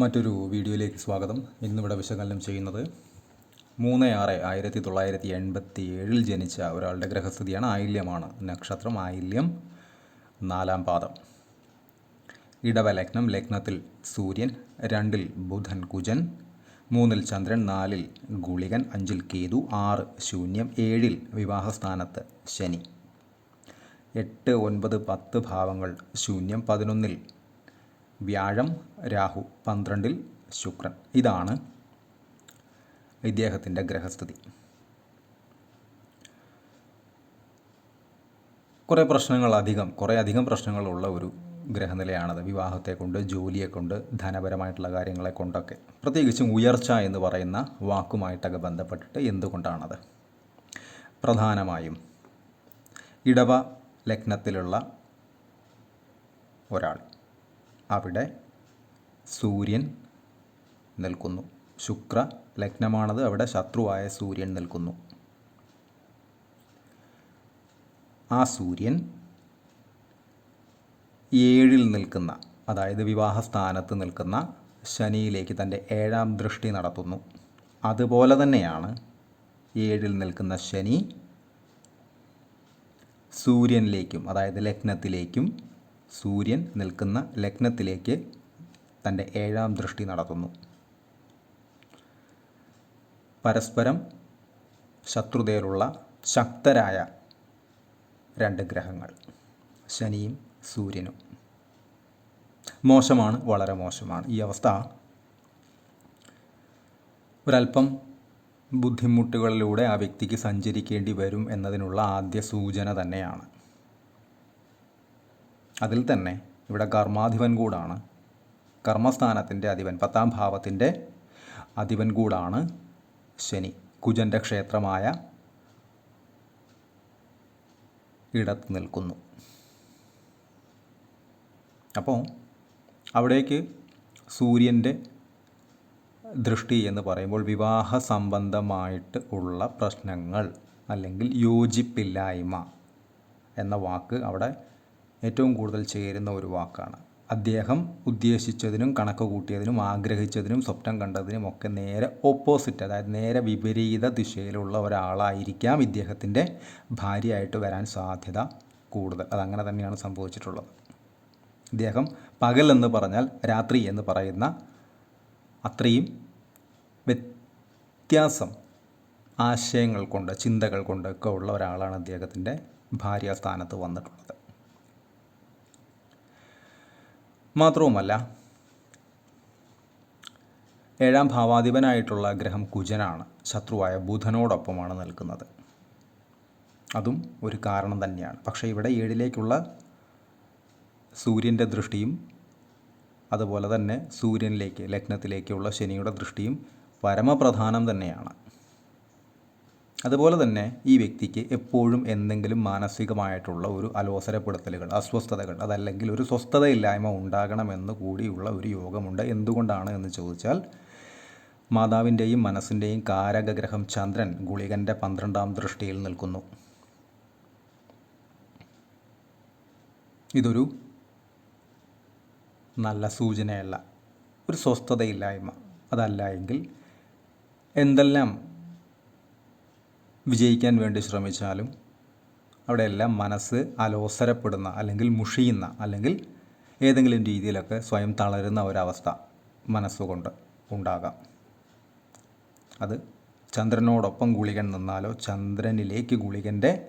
മറ്റൊരു വീഡിയോയിലേക്ക് സ്വാഗതം. ഇന്നിവിടെ വിശകലനം ചെയ്യുന്നത് മൂന്ന് ആറ് ആയിരത്തി തൊള്ളായിരത്തി എൺപത്തി ഏഴിൽ ജനിച്ച ഒരാളുടെ ഗ്രഹസ്ഥിതിയാണ് ആയില്യമാണ്. നക്ഷത്രം ആയില്യം നാലാം പാദം. ഇടവ ലഗ്നം ലഗ്നത്തിൽ സൂര്യൻ രണ്ടിൽ ബുധൻ കുജൻ മൂന്നിൽ ചന്ദ്രൻ നാലിൽ ഗുളികൻ അഞ്ചിൽ കേതു ആറ് ശൂന്യം ഏഴിൽ വിവാഹസ്ഥാനത്ത് ശനി. എട്ട് ഒൻപത് പത്ത് ഭാവങ്ങൾ ശൂന്യം പതിനൊന്നിൽ വ്യാഴം രാഹു പന്ത്രണ്ടിൽ ശുക്രൻ. ഇതാണ് ഇദ്ദേഹത്തിന്റെ ഗ്രഹസ്ഥിതി. കുറേ പ്രശ്നങ്ങൾ അധികം കുറേ അധികം പ്രശ്നങ്ങളുള്ള ഒരു ഗ്രഹനിലയാണത്. വിവാഹത്തെ കൊണ്ട് ജോലിയെ കൊണ്ട് ധനപരമായിട്ടുള്ള കാര്യങ്ങളെ കൊണ്ടൊക്കെ. പ്രത്യേകിച്ചും ഉയർച്ച എന്ന് പറയുന്ന വാക്കുമായിട്ടൊക്കെ ബന്ധപ്പെട്ടിട്ട് എന്തുകൊണ്ടാണത്? പ്രധാനമായും ഇടവ ലഗ്നത്തിലുള്ള ഒരാൾ. അവിടെ സൂര്യൻ നിൽക്കുന്നു. ശുക്ര ലഗ്നമാണത്. അവിടെ ശത്രുവായ സൂര്യൻ നിൽക്കുന്നു. ആ സൂര്യൻ ഏഴിൽ നിൽക്കുന്ന അതായത് വിവാഹ സ്ഥാനത്ത് നിൽക്കുന്ന ശനിയിലേക്ക് തന്റെ ഏഴാം ദൃഷ്ടി നടത്തുന്നു. അതുപോലെ തന്നെയാണ് ഏഴിൽ നിൽക്കുന്ന ശനി സൂര്യനിലേക്കും അതായത് ലഗ്നത്തിലേക്കും സൂര്യൻ നിൽക്കുന്ന ലഗ്നത്തിലേക്ക് തന്റെ ഏഴാം ദൃഷ്ടി നടത്തുന്നു. പരസ്പരം ശത്രുതയിലുള്ള ശക്തരായ രണ്ട് ഗ്രഹങ്ങൾ ശനിയും സൂര്യനും. മോശമാണ് വളരെ മോശമാണ്. ഈ അവസ്ഥ ഒരല്പം ബുദ്ധിമുട്ടുകളിലൂടെ ആ വ്യക്തിക്ക് സഞ്ചരിക്കേണ്ടി വരും എന്നതിനുള്ള ആദ്യ സൂചന തന്നെയാണ്. അതിൽ തന്നെ ഇവിടെ കർമാധിപൻ കൂടാണ്. കർമ്മസ്ഥാനത്തിന്റെ അധിപൻ പത്താം ഭാവത്തിന്റെ അധിപൻ കൂടാണ് ശനി. കുജന്റെ ക്ഷേത്രമായ ഇടത്ത് നിൽക്കുന്നു. അപ്പോൾ അവിടേക്ക് സൂര്യന്റെ ദൃഷ്ടി എന്ന് പറയുമ്പോൾ വിവാഹ സംബന്ധമായിട്ട് ഉള്ള പ്രശ്നങ്ങൾ അല്ലെങ്കിൽ യോജിപ്പില്ലായ്മ എന്ന വാക്ക് അവിടെ ഏറ്റവും കൂടുതൽ ചേരുന്ന ഒരു വാക്കാണ്. അദ്ദേഹം ഉദ്ദേശിച്ചതിനും കണക്ക് കൂട്ടിയതിനും ആഗ്രഹിച്ചതിനും സ്വപ്നം കണ്ടതിനും ഒക്കെ നേരെ ഓപ്പോസിറ്റ് അതായത് നേരെ വിപരീത ദിശയിലുള്ള ഒരാളായിരിക്കാം ഇദ്ദേഹത്തിന്റെ ഭാര്യയായിട്ട് വരാൻ സാധ്യത കൂടുതൽ. അതങ്ങനെ തന്നെയാണ് സംഭവിച്ചിട്ടുള്ളത്. ഇദ്ദേഹം പകൽ എന്ന് പറഞ്ഞാൽ രാത്രി എന്ന് പറയുന്ന അത്രയും വ്യത്യാസം ആശയങ്ങൾ കൊണ്ട് ചിന്തകൾ കൊണ്ടൊക്കെ ഉള്ള ഒരാളാണ് അദ്ദേഹത്തിന്റെ ഭാര്യാസ്ഥാനത്ത് വന്നിട്ടുള്ളത്. മാത്രവുമല്ല ഏഴാം ഭാവാധിപനായിട്ടുള്ള ഗ്രഹം കുജനാണ് ശത്രുവായ ബുധനോടൊപ്പമാണ് നിൽക്കുന്നത്. അതും ഒരു കാരണം തന്നെയാണ്. പക്ഷേ ഇവിടെ ഏഴിലേക്കുള്ള സൂര്യന്റെ ദൃഷ്ടിയും അതുപോലെ തന്നെ സൂര്യനിലേക്ക് ലഗ്നത്തിലേക്കുള്ള ശനിയുടെ ദൃഷ്ടിയും പരമപ്രധാനം തന്നെയാണ്. അതുപോലെ തന്നെ ഈ വ്യക്തിക്ക് എപ്പോഴും എന്തെങ്കിലും മാനസികമായിട്ടുള്ള ഒരു അലോസരപ്പെടുത്തലുകൾ അസ്വസ്ഥതകൾ അതല്ലെങ്കിൽ ഒരു സ്വസ്ഥതയില്ലായ്മ ഉണ്ടാകണമെന്ന് കൂടിയുള്ള ഒരു യോഗമുണ്ട്. എന്തുകൊണ്ടാണ് എന്ന് ചോദിച്ചാൽ മാതാവിന്റെയും മനസ്സിന്റെയും കാരകഗ്രഹം ചന്ദ്രൻ ഗുളികന്റെ പന്ത്രണ്ടാം ദൃഷ്ടിയിൽ നിൽക്കുന്നു. ഇതൊരു നല്ല സൂചനയല്ല ഒരു സ്വസ്ഥതയില്ലായ്മ. അതല്ല എങ്കിൽ എന്തെല്ലാം വിജയിക്കാൻ വേണ്ടി ശ്രമിച്ചാലും അവിടെയെല്ലാം മനസ്സ് അലോസരപ്പെടുന്ന അല്ലെങ്കിൽ മുഷിയുന്ന അല്ലെങ്കിൽ ഏതെങ്കിലും രീതിയിലൊക്കെ സ്വയം തളരുന്ന ഒരവസ്ഥ മനസ്സുകൊണ്ട് ഉണ്ടാകാം. അത് ചന്ദ്രനോടൊപ്പം ഗുളികൻ നിന്നാലോ ചന്ദ്രനിലേക്ക് ഗുളികന്റെ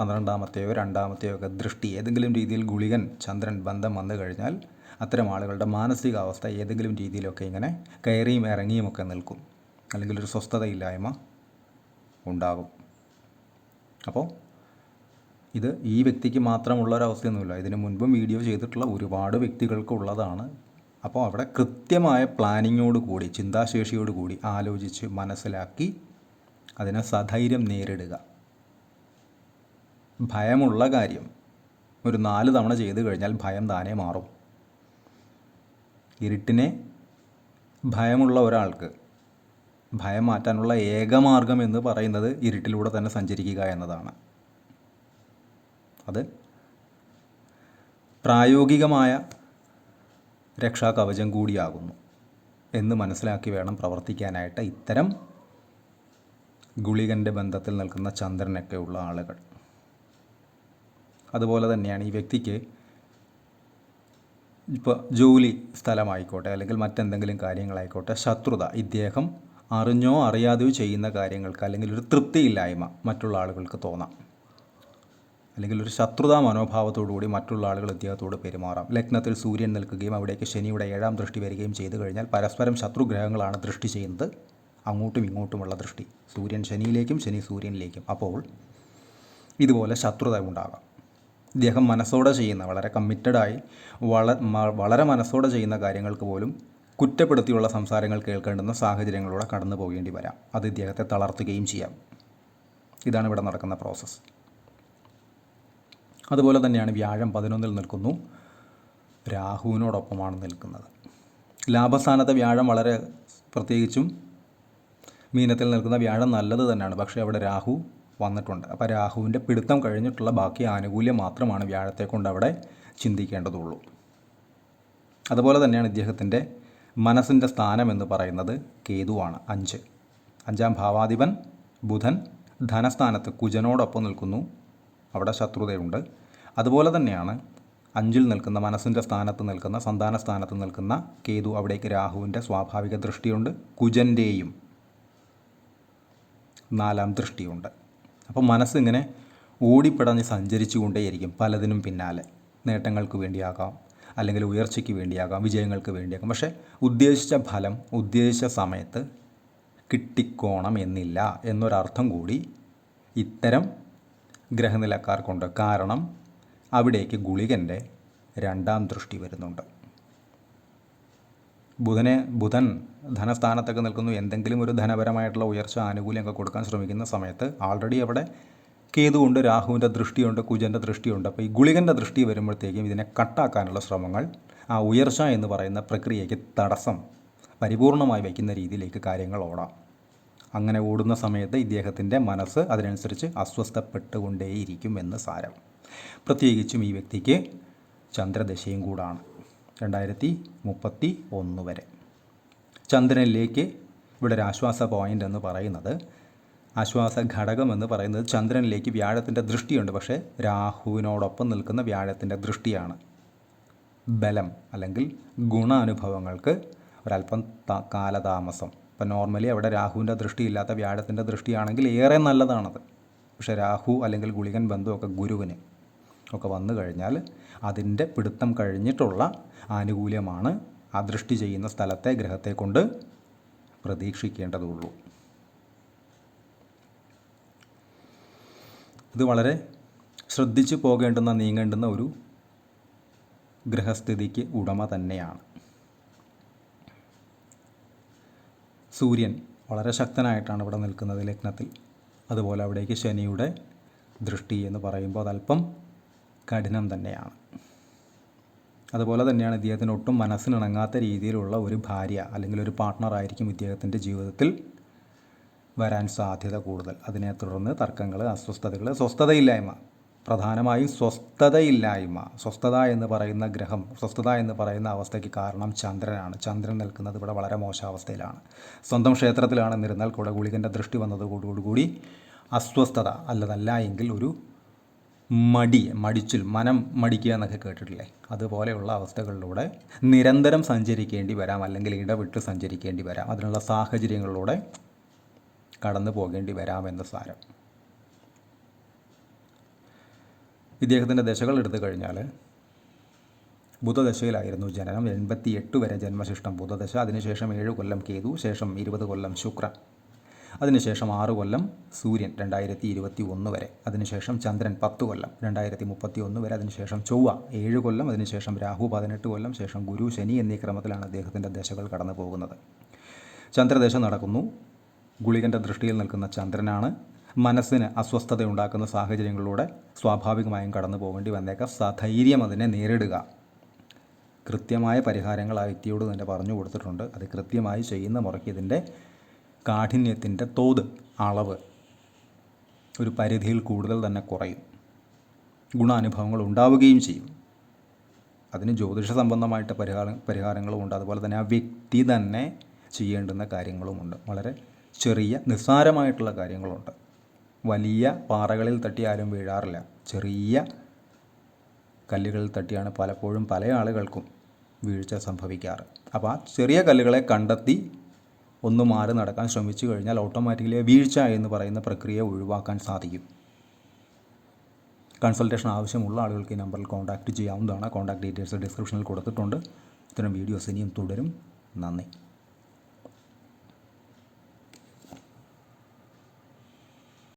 പന്ത്രണ്ടാമത്തെയോ രണ്ടാമത്തെയോ ഒക്കെ ദൃഷ്ടി ഏതെങ്കിലും രീതിയിൽ ഗുളികൻ ചന്ദ്രൻ ബന്ധം വന്നു കഴിഞ്ഞാൽ അത്തരം ആളുകളുടെ മാനസികാവസ്ഥ ഏതെങ്കിലും രീതിയിലൊക്കെ ഇങ്ങനെ കയറിയും ഇറങ്ങിയുമൊക്കെ നിൽക്കും. അല്ലെങ്കിൽ ഒരു സ്വസ്ഥതയില്ലായ്മ ഉണ്ടാകും. അപ്പോൾ ഇത് ഈ വ്യക്തിക്ക് മാത്രമുള്ള ഒരു അവസ്ഥയൊന്നുമില്ല ഇതിനു മുൻപും വീഡിയോ ചെയ്തിട്ടുള്ള ഒരുപാട് വ്യക്തികൾക്കുള്ളതാണ് അപ്പോൾ അവിടെ കൃത്യമായ പ്ലാനിങ്ങോട് കൂടി ചിന്താശേഷിയോട് കൂടി ആലോചിച്ച് മനസ്സിലാക്കി അതിനെ സധൈര്യം നേരിടുക. ഭയമുള്ള കാര്യം. ഒരു നാല് തവണ ചെയ്തു കഴിഞ്ഞാൽ ഭയം താനേ മാറും. ഇരുട്ടിനെ ഭയമുള്ള ഒരാൾക്ക് ഭയം മാറ്റാനുള്ള ഏക മാർഗം എന്ന് പറയുന്നത് ഇരുട്ടിലൂടെ തന്നെ സഞ്ചരിക്കുക എന്നതാണ്. അത് പ്രായോഗികമായ രക്ഷാകവചം കൂടിയാകുന്നു എന്ന് മനസ്സിലാക്കി വേണം പ്രവർത്തിക്കാനായിട്ട് ഇത്തരം ഗുളികന്റെ ബന്ധത്തിൽ നിൽക്കുന്ന ചന്ദ്രനൊക്കെ ഉള്ള ആളുകൾ. അതുപോലെ തന്നെയാണ് ഈ വ്യക്തിക്ക് ഇപ്പോൾ ജോലി സ്ഥലമായിക്കോട്ടെ അല്ലെങ്കിൽ മറ്റെന്തെങ്കിലും കാര്യങ്ങളായിക്കോട്ടെ ശത്രുത ഇദ്ദേഹം അറിഞ്ഞോ അറിയാതെയോ ചെയ്യുന്ന കാര്യങ്ങൾക്ക് അല്ലെങ്കിൽ ഒരു തൃപ്തിയില്ലായ്മ മറ്റുള്ള ആളുകൾക്ക് തോന്നാം. അല്ലെങ്കിൽ ഒരു ശത്രുതാ മനോഭാവത്തോടുകൂടി മറ്റുള്ള ആളുകൾ ഇദ്ദേഹത്തോട് പെരുമാറാം. ലഗ്നത്തിൽ സൂര്യൻ നിൽക്കുകയും അവിടേക്ക് ശനിയുടെ ഏഴാം ദൃഷ്ടി വരികയും ചെയ്തു കഴിഞ്ഞാൽ പരസ്പരം ശത്രുഗ്രഹങ്ങളാണ് ദൃഷ്ടി ചെയ്യുന്നത്. അങ്ങോട്ടും ഇങ്ങോട്ടുമുള്ള ദൃഷ്ടി. സൂര്യൻ ശനിയിലേക്കും ശനി സൂര്യനിലേക്കും. അപ്പോൾ ഇതുപോലെ ശത്രുത ഉണ്ടാകാം. ഇദ്ദേഹം മനസ്സോടെ ചെയ്യുന്ന വളരെ കമ്മിറ്റഡായി വള വളരെ മനസ്സോടെ ചെയ്യുന്ന കാര്യങ്ങൾക്ക് പോലും കുറ്റപ്പെടുത്തിയുള്ള സംസാരങ്ങൾ കേൾക്കേണ്ടുന്ന സാഹചര്യങ്ങളിലൂടെ കടന്നു പോകേണ്ടി വരാം. അത് ഇദ്ദേഹത്തെ തളർത്തുകയും ചെയ്യാം. ഇതാണ് ഇവിടെ നടക്കുന്ന പ്രോസസ്സ് അതുപോലെ തന്നെയാണ് വ്യാഴം പതിനൊന്നിൽ നിൽക്കുന്നു. രാഹുവിനോടൊപ്പമാണ് നിൽക്കുന്നത്. ലാഭസ്ഥാനത്തെ വ്യാഴം വളരെ പ്രത്യേകിച്ചും മീനത്തിൽ നിൽക്കുന്ന വ്യാഴം നല്ലത് തന്നെയാണ്. പക്ഷേ അവിടെ രാഹു വന്നിട്ടുണ്ട്. അപ്പോൾ രാഹുവിന്റെ പിടുത്തം കഴിഞ്ഞിട്ടുള്ള ബാക്കി ആനുകൂല്യം മാത്രമാണ് വ്യാഴത്തെ കൊണ്ട് അവിടെ ചിന്തിക്കേണ്ടതുള്ളൂ. അതുപോലെ തന്നെയാണ് ഇദ്ദേഹത്തിന്റെ മനസ്സിന്റെ സ്ഥാനം എന്ന് പറയുന്നത് കേതുവാണ് അഞ്ച്. അഞ്ചാം ഭാവാധിപൻ ബുധൻ ധനസ്ഥാനത്ത് കുജനോടൊപ്പം നിൽക്കുന്നു. അവിടെ ശത്രുതയുണ്ട്. അതുപോലെ തന്നെയാണ് അഞ്ചിൽ നിൽക്കുന്ന മനസ്സിന്റെ സ്ഥാനത്ത് നിൽക്കുന്ന സന്താന സ്ഥാനത്ത് നിൽക്കുന്ന കേതു അവിടേക്ക് രാഹുവിന്റെ സ്വാഭാവിക ദൃഷ്ടിയുണ്ട്. കുജന്റെയും നാലാം ദൃഷ്ടിയുണ്ട്. അപ്പോൾ മനസ്സിങ്ങനെ ഓടിപ്പിടഞ്ഞ് സഞ്ചരിച്ചു കൊണ്ടേയിരിക്കും പലതിനും പിന്നാലെ. നേട്ടങ്ങൾക്ക് വേണ്ടിയാകാം. അല്ലെങ്കിൽ ഉയർച്ചയ്ക്ക് വേണ്ടിയാകാം വിജയങ്ങൾക്ക് വേണ്ടിയാകാം. പക്ഷേ ഉദ്ദേശിച്ച ഫലം ഉദ്ദേശിച്ച സമയത്ത് കിട്ടിക്കോണം എന്നില്ല എന്നൊരർത്ഥം കൂടി ഇത്തരം ഗ്രഹനിലക്കാർക്കുണ്ട്. കാരണം അവിടേക്ക് ഗുളികന്റെ രണ്ടാം ദൃഷ്ടി വരുന്നുണ്ട്. ബുധനെ ബുധൻ ധനസ്ഥാനത്തൊക്കെ നിൽക്കുന്നു. എന്തെങ്കിലും ഒരു ധനപരമായിട്ടുള്ള ഉയർച്ച ആനുകൂല്യമൊക്കെ കൊടുക്കാൻ ശ്രമിക്കുന്ന സമയത്ത് ആൾറെഡി അവിടെ കേതുകൊണ്ട് രാഹുവിന്റെ ദൃഷ്ടിയുണ്ട് കുജന്റെ ദൃഷ്ടിയുണ്ട്. അപ്പോൾ ഈ ഗുളികന്റെ ദൃഷ്ടി വരുമ്പോഴത്തേക്കും ഇതിനെ കട്ടാക്കാനുള്ള ശ്രമങ്ങൾ ആ ഉയർച്ച എന്ന് പറയുന്ന പ്രക്രിയയ്ക്ക് തടസ്സം പരിപൂർണമായി വയ്ക്കുന്ന രീതിയിലേക്ക് കാര്യങ്ങൾ ഓടാം. അങ്ങനെ ഓടുന്ന സമയത്ത് ഇദ്ദേഹത്തിന്റെ മനസ്സ് അതിനനുസരിച്ച് അസ്വസ്ഥപ്പെട്ടുകൊണ്ടേയിരിക്കും എന്ന് സാരം. പ്രത്യേകിച്ചും ഈ വ്യക്തിക്ക് ചന്ദ്രദശയും കൂടാണ് രണ്ടായിരത്തി മുപ്പത്തി ഒന്ന് വരെ. ചന്ദ്രനിലേക്ക് ഇവിടെ ഒരു ആശ്വാസ പോയിന്റ് എന്ന് പറയുന്നത് ആശ്വാസ ഘടകമെന്ന് പറയുന്നത് ചന്ദ്രനിലേക്ക് വ്യാഴത്തിന്റെ ദൃഷ്ടിയുണ്ട്. പക്ഷേ രാഹുവിനോടൊപ്പം നിൽക്കുന്ന വ്യാഴത്തിന്റെ ദൃഷ്ടിയാണ് ബലം അല്ലെങ്കിൽ ഗുണാനുഭവങ്ങൾക്ക് ഒരല്പം കാലതാമസം. ഇപ്പം നോർമലി അവിടെ രാഹുവിന്റെ ദൃഷ്ടിയില്ലാത്ത വ്യാഴത്തിന്റെ ദൃഷ്ടിയാണെങ്കിൽ ഏറെ നല്ലതാണത്. പക്ഷേ രാഹു അല്ലെങ്കിൽ ഗുളികൻ ബന്ധമൊക്കെ ഗുരുവിന് ഒക്കെ വന്നു കഴിഞ്ഞാൽ അതിന്റെ പിടുത്തം കഴിഞ്ഞിട്ടുള്ള ആനുകൂല്യമാണ് ആ ദൃഷ്ടി ചെയ്യുന്ന സ്ഥലത്തെ ഗ്രഹത്തെ കൊണ്ട് പ്രതീക്ഷിക്കേണ്ടതുള്ളൂ. ഇത് വളരെ ശ്രദ്ധിച്ചു പോകേണ്ടുന്ന നീങ്ങേണ്ടുന്ന ഒരു ഗ്രഹസ്ഥിതിക്ക് ഉടമ തന്നെയാണ്. സൂര്യൻ വളരെ ശക്തനായിട്ടാണ് ഇവിടെ നിൽക്കുന്നത് ലഗ്നത്തിൽ. അതുപോലെ അവിടേക്ക് ശനിയുടെ ദൃഷ്ടി എന്ന് പറയുമ്പോൾ അതല്പം കഠിനം തന്നെയാണ്. അതുപോലെ തന്നെയാണ് ഇദ്ദേഹത്തിന് ഒട്ടും മനസ്സിനിണങ്ങാത്ത രീതിയിലുള്ള ഒരു ഭാര്യ അല്ലെങ്കിൽ ഒരു പാർട്ട്ണറായിരിക്കും ഇദ്ദേഹത്തിന്റെ ജീവിതത്തിൽ വരാൻ സാധ്യത കൂടുതൽ. അതിനെ തുടർന്ന് തർക്കങ്ങൾ അസ്വസ്ഥതകൾ സ്വസ്ഥതയില്ലായ്മ. പ്രധാനമായും സ്വസ്ഥതയില്ലായ്മ. സ്വസ്ഥത എന്ന് പറയുന്ന ഗ്രഹം സ്വസ്ഥത എന്ന് പറയുന്ന അവസ്ഥയ്ക്ക് കാരണം ചന്ദ്രനാണ്. ചന്ദ്രൻ നിൽക്കുന്നത് ഇവിടെ വളരെ മോശാവസ്ഥയിലാണ്. സ്വന്തം ക്ഷേത്രത്തിലാണ് എന്നിരുന്നാൽ കൂടെ ഗുളികന്റെ ദൃഷ്ടി വന്നതോടുകൂടി അസ്വസ്ഥത അല്ലതല്ല എങ്കിൽ ഒരു മടി മടിച്ചിൽ മനം മടിക്കുക എന്നൊക്കെ കേട്ടിട്ടില്ലേ? അതുപോലെയുള്ള അവസ്ഥകളിലൂടെ നിരന്തരം സഞ്ചരിക്കേണ്ടി വരാം അല്ലെങ്കിൽ ഇടവിട്ട് സഞ്ചരിക്കേണ്ടി വരാം. അതിനുള്ള സാഹചര്യങ്ങളിലൂടെ കടന്നു പോകേണ്ടി വരാമെന്ന് സാരം. ഇദ്ദേഹത്തിന്റെ ദശകൾ എടുത്തു കഴിഞ്ഞാൽ ബുധദശയിലായിരുന്നു ജനനം. എൺപത്തി എട്ട് വരെ ജന്മശിഷ്ടം ബുധദശ. അതിനുശേഷം ഏഴ് കൊല്ലം കേതു ശേഷം ഇരുപത് കൊല്ലം ശുക്ര. അതിനുശേഷം ആറ് കൊല്ലം സൂര്യൻ രണ്ടായിരത്തി ഇരുപത്തി ഒന്ന് വരെ. അതിനുശേഷം ചന്ദ്രൻ പത്ത് കൊല്ലം രണ്ടായിരത്തി മുപ്പത്തി ഒന്ന് വരെ. അതിനുശേഷം ചൊവ്വ ഏഴ് കൊല്ലം. അതിനുശേഷം രാഹു പതിനെട്ട് കൊല്ലം. ശേഷം ഗുരു ശനി എന്നീ ക്രമത്തിലാണ് അദ്ദേഹത്തിന്റെ ദശകൾ കടന്നു പോകുന്നത് ചന്ദ്രദശ നടക്കുന്നു. ഗുളികന്റെ ദൃഷ്ടിയിൽ നിൽക്കുന്ന ചന്ദ്രനാണ്. മനസ്സിന് അസ്വസ്ഥത ഉണ്ടാക്കുന്ന സാഹചര്യങ്ങളിലൂടെ സ്വാഭാവികമായും കടന്നു പോകേണ്ടി വന്നേക്കാം. സധൈര്യം അതിനെ നേരിടുക. കൃത്യമായ പരിഹാരങ്ങൾ ആ വ്യക്തിയോട് തന്നെ പറഞ്ഞു കൊടുത്തിട്ടുണ്ട്. അത് കൃത്യമായി ചെയ്യുന്ന മുറയ്ക്ക് ഇതിന്റെ കാഠിന്യത്തിന്റെ തോത് അളവ് ഒരു പരിധിയിൽ കൂടുതൽ തന്നെ കുറയും. ഗുണാനുഭവങ്ങൾ ഉണ്ടാവുകയും ചെയ്യും. അതിന് ജ്യോതിഷ സംബന്ധമായിട്ട് പരിഹാരം പരിഹാരങ്ങളുമുണ്ട് അതുപോലെ തന്നെ ആ വ്യക്തി തന്നെ ചെയ്യേണ്ടുന്ന കാര്യങ്ങളുമുണ്ട്. വളരെ ചെറിയ നിസ്സാരമായിട്ടുള്ള കാര്യങ്ങളുണ്ട്. വലിയ പാറകളിൽ തട്ടി ആരും വീഴാറില്ല. ചെറിയ കല്ലുകളിൽ തട്ടിയാണ് പലപ്പോഴും പല ആളുകൾക്കും വീഴ്ച സംഭവിക്കാറ്. അപ്പോൾ ആ ചെറിയ കല്ലുകളെ കണ്ടെത്തി ഒന്ന് മാറി നടക്കാൻ ശ്രമിച്ചു കഴിഞ്ഞാൽ ഓട്ടോമാറ്റിക്കലി വീഴ്ച എന്ന് പറയുന്ന പ്രക്രിയ ഒഴിവാക്കാൻ സാധിക്കും. കൺസൾട്ടേഷൻ ആവശ്യമുള്ള ആളുകൾക്ക് ഈ നമ്പറിൽ കോൺടാക്റ്റ് ചെയ്യാവുന്നതാണ്. കോൺടാക്ട് ഡീറ്റെയിൽസ് ഡിസ്ക്രിപ്ഷനിൽ കൊടുത്തിട്ടുണ്ട്. ഇത്തരം വീഡിയോസ് ഇനിയും തുടരും. നന്ദി.